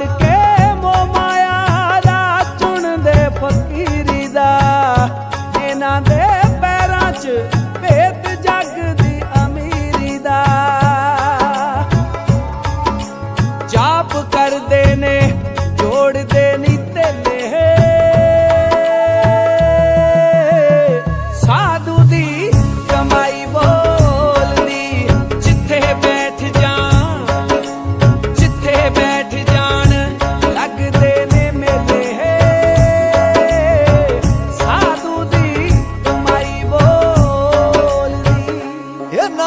de que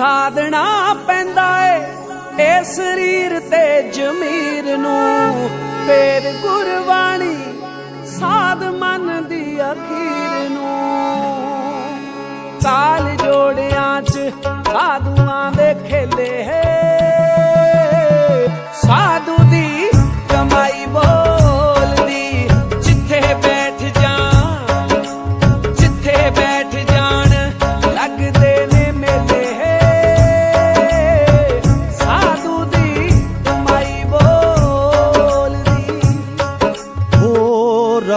ਸਾਧਣਾ ਪੈਂਦਾ ਏ ਇਹ ਸਰੀਰ ਤੇ ਜ਼ਮੀਰ ਨੂੰ। ਫੇਰ ਗੁਰਬਾਣੀ ਸਾਧ ਮਨ ਦੀ ਅਖੀਰ ਨੂੰ। ਕਾਲ ਜੋੜਿਆਂ ਚ ਸਾਧੂਆਂ ਦੇ ਖੇਲੇ ਹੈ।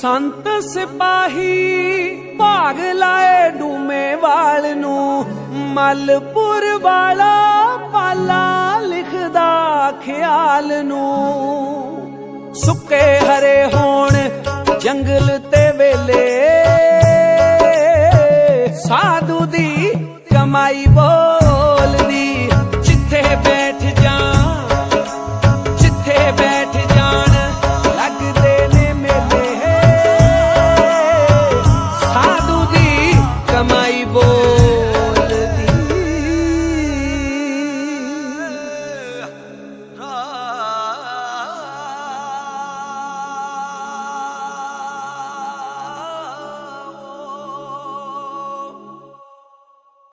ਸੰਤ ਸਿਪਾਹੀ ਭਾਗ ਲਾਏ ਡੂਮੇ ਵਾਲ ਨੂੰ। ਮਲਪੁਰ ਵਾਲਾ ਪਾਲਾ ਲਿਖਦਾ ਖਿਆਲ ਨੂੰ। ਸੁੱਕੇ ਹਰੇ ਹੋਣ ਜੰਗਲ ਤੇ ਵੇਲੇ। ਸਾਧੂ ਦੀ ਕਮਾਈ ਬੋ